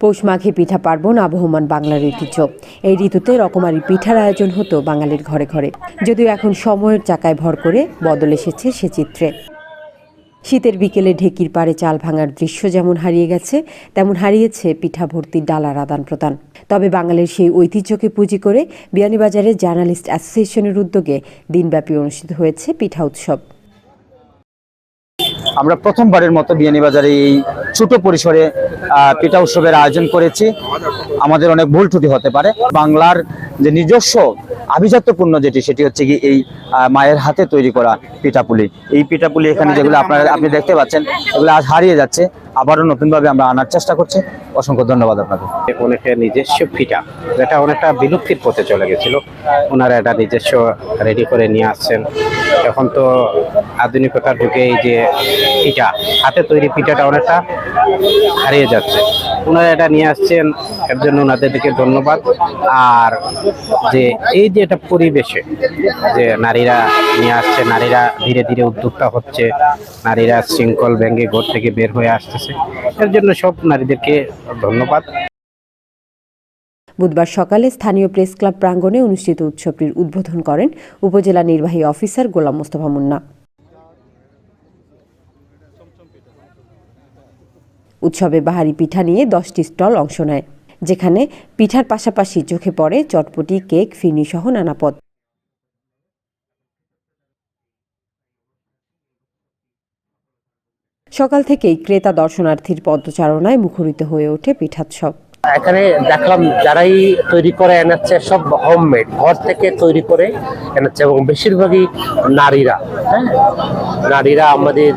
পৌষ মাঘে পিঠা পার্বণ আবহমান বাংলার ঐতিহ্য। এই ঋতুতে রকমারি পিঠার আয়োজন হতো বাঙালির ঘরে ঘরে। যদিও এখন সময়ের চাকায় ভর করে বদল এসেছে সে চিত্রে। শীতের বিকেলে ঢেকির পাড়ে চাল ভাঙার দৃশ্য যেমন হারিয়ে গেছে, তেমন হারিয়েছে পিঠা ভর্তি ডালার আদান প্রদান। তবে বাঙালির সেই ঐতিহ্যকে পুঁজি করে বিয়ানীবাজারের জার্নালিস্ট অ্যাসোসিয়েশনের উদ্যোগে দিনব্যাপী অনুষ্ঠিত হয়েছে পিঠা উৎসব। আমরা প্রথমবারের মতো বিয়ানীবাজারে এই ছোট পরিসরে পিঠা উৎসবের আয়োজন করেছি। আমাদের অনেক ভুল ত্রুটি হতে পারে। বাংলার যে নিজস্ব আভিজাত্যপূর্ণ যেটি, সেটি হচ্ছে কি এই মায়ের হাতে তৈরি করা পিঠাপুলি। এই পিঠাপুলি এখানে যেগুলো আপনারা, আপনি দেখতে পাচ্ছেন, এগুলো আজ হারিয়ে যাচ্ছে। আবারও নতুনভাবে আমরা আনার চেষ্টা করছি। অসংখ্য ধন্যবাদ আপনাকে অনেকটা নিজস্ব পিঠা, যেটা অনেকটা বিলুপ্তির পথে চলে গেছিল। ওনারা এটা নিজস্ব রেডি করে নিয়ে আসছেন। এখন তো আধুনিকতার যুগে এই যে পিঠা, হাতে তৈরি পিঠাটা অনেকটা হারিয়ে যাচ্ছে। ওনারা এটা নিয়ে আসছেন, এর জন্য ওনাদেরকে ধন্যবাদ। আর যে এই যে এটা পরিবেশে যে নারীরা নিয়ে আসছে, নারীরা ধীরে ধীরে উদ্যোক্তা হচ্ছে, নারীরা শৃঙ্খল ভেঙে ঘর থেকে বের হয়ে আসতেছে, এর জন্য সব নারীদেরকে ধন্যবাদ। বুধবার সকালে স্থানীয় প্রেস ক্লাব প্রাঙ্গণে অনুষ্ঠিত উৎসবটির উদ্বোধন করেন উপজেলা নির্বাহী অফিসার গোলাম মোস্তফা মুন্না। উৎসবে বাহারি পিঠা নিয়ে দশটি স্টল অংশ নেয়, যেখানে পিঠার পাশাপাশি চোখে পড়ে চটপটি, কেক, ফিনি সহ নানা পদ। সকাল থেকেই ক্রেতা দর্শনার্থীর পদচারণায় মুখরিত হয়ে ওঠে পিঠাৎসব। এখানে দেখলাম যারাই তৈরি করে এনেছে সব হোমমেড ঘর থেকে তৈরি করে এনেছে এবং বেশিরভাগই নারীরা হ্যাঁ? নারীরা আমাদের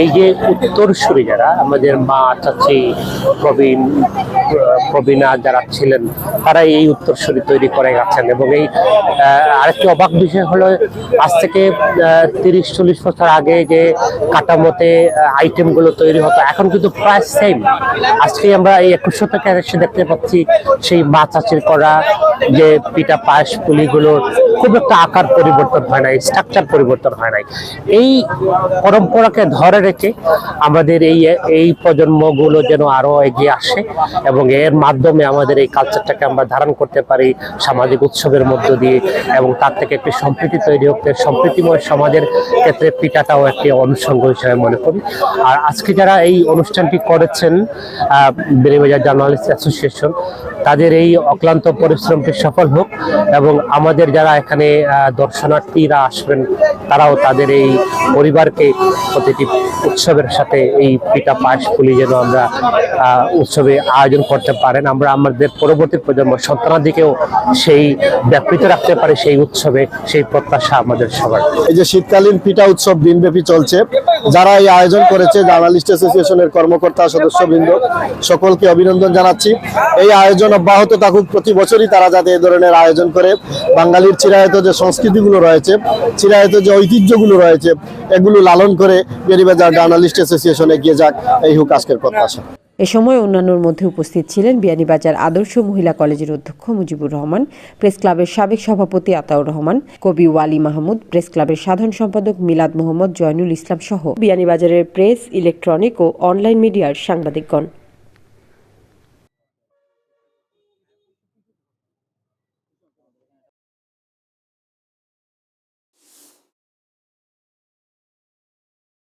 এই যে উত্তরসূরি যারা, আমাদের মা, চাচি, প্রবীণ প্রবীণা যারা ছিলেন তারা এই উত্তরসূরি তৈরি করে গেছেন এবং এই আরেকটি অবাক বিষয় হলো, আজ থেকে তিরিশ, চল্লিশ বছর আগে যে কাটামতে আইটেমগুলো তৈরি হতো, এখন কিন্তু প্রায় সেম আজকে আমরা এই একুশশো থেকে এসে দেখতে পাচ্ছি সেই মা চাচির করা যে পিঠা পায়েস পুলিগুলোর খুব একটা আকার পরিবর্তন হয় নাই স্ট্রাকচার পরিবর্তন হয় নাই। এই পরম্পরাকে ধরে রেখে আমাদের এই এই প্রজন্মগুলো যেন আরও এগিয়ে আসে এবং এর মাধ্যমে আমাদের এই কালচারটাকে আমরা ধারণ করতে পারি সামাজিক উৎসবের মধ্য দিয়ে এবং তার থেকে একটি সম্প্রীতি তৈরি হোক সম্প্রীতিময় সমাজের ক্ষেত্রে পিঠাটাও একটি অনুষঙ্গ হিসেবে মনে করি। আর আজকে যারা এই অনুষ্ঠানটি করেছেন বেড়িবাজার জার্নালিস্ট অ্যাসোসিয়েশন তাদের এই অক্লান্ত পরিশ্রমটি সফল হোক এবং আমাদের যারা এখানে দর্শনার্থীরা আসবেন, তারাও তাদের এই পরিবারকে প্রতিটি উৎসবের সাথে এই পিঠা পায়েস পুলি যেন আমরা উৎসবে আয়োজন করতে পারেন। আমরা আমাদের পরবর্তী প্রজন্ম সন্তানাদিকেও সেই ব্যাপৃত রাখতে পারে, সেই উৎসবে সেই প্রত্যাশা আমাদের সবার। এই যে শীতকালীন পিঠা উৎসব দিনব্যাপী চলছে, যারা এই আয়োজন করেছে, জার্নালিস্ট অ্যাসোসিয়েশনের কর্মকর্তা, সদস্যবৃন্দ, সকলকে অভিনন্দন জানাচ্ছি। এই আয়োজন অব্যাহত থাকুক। প্রতি বছরই তারা যাতে এই ধরনের আয়োজন করে। বাঙালির চিরায়ত যে সংস্কৃতিগুলো রয়েছে, চিরায়ত যে ঐতিহ্যগুলো রয়েছে, এগুলো লালন করে বেরিবাজার জার্নালিস্ট অ্যাসোসিয়েশন এগিয়ে যাক। এই হোক আজকের প্রত্যাশা। এ সময় অন্যান্যর মধ্যে উপস্থিত ছিলেন বিয়ানীবাজার আদর্শ মহিলা কলেজের অধ্যক্ষ মুজিবুর রহমান, প্রেস ক্লাবের সাবেক সভাপতি আতাউর রহমান, কবি ওয়ালি মাহমুদ, প্রেস ক্লাবের সাধারণ সম্পাদক মিলাদ মোহাম্মদ জয়নুল ইসলাম সহ বিয়ানীবাজারের প্রেস, ইলেকট্রনিক ও অনলাইন মিডিয়ার সাংবাদিকগণ।